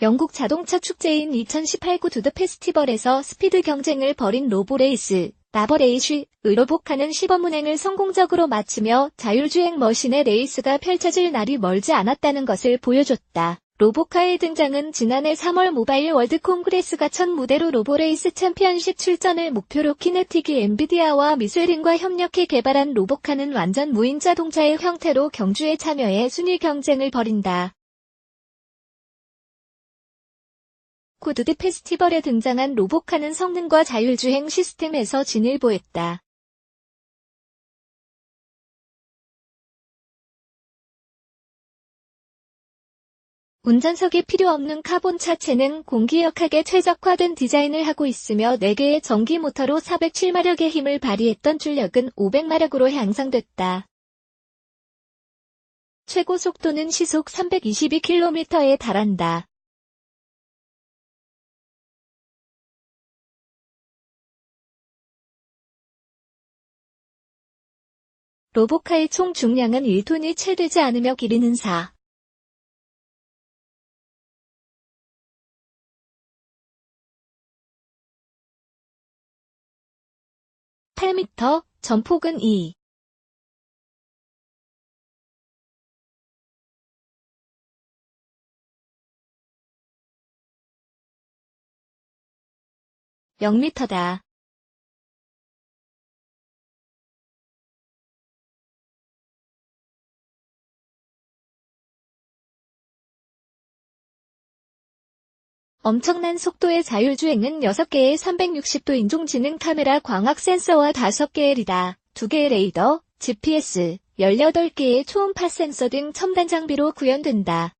영국 자동차 축제인 2018 구 두드 페스티벌에서 스피드 경쟁을 벌인 로보레이스, 라버레이쉬, 의로복하는 시범운행을 성공적으로 마치며 자율주행 머신의 레이스가 펼쳐질 날이 멀지 않았다는 것을 보여줬다. 로보카의 등장은 지난해 3월 모바일 월드 콩그레스가 첫 무대로 로보레이스 챔피언십 출전을 목표로 키네틱이 엔비디아와 미쉐린과 협력해 개발한 로보카는 완전 무인 자동차의 형태로 경주에 참여해 순위 경쟁을 벌인다. 구드드 페스티벌에 등장한 로보카는 성능과 자율주행 시스템에서 진을 보였다. 운전석에 필요 없는 카본 차체는 공기역학에 최적화된 디자인을 하고 있으며 4개의 전기 모터로 407마력의 힘을 발휘했던 출력은 500마력으로 향상됐다. 최고 속도는 시속 322km에 달한다. 로보카의 총 중량은 1톤이 채 되지 않으며 길이는 4. 8m, 전폭은 2. 0m다. 엄청난 속도의 자율주행은 6개의 360도 인종지능 카메라 광학 센서와 5개의 리다, 2개의 레이더, GPS, 18개의 초음파 센서 등 첨단 장비로 구현된다.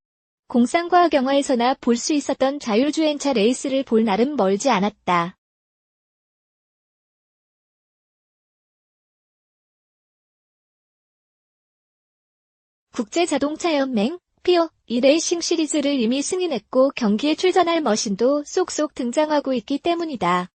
공상과학 영화에서나 볼 수 있었던 자율주행차 레이스를 볼 날은 멀지 않았다. 국제자동차연맹, 피어, 이 레이싱 시리즈를 이미 승인했고 경기에 출전할 머신도 쏙쏙 등장하고 있기 때문이다.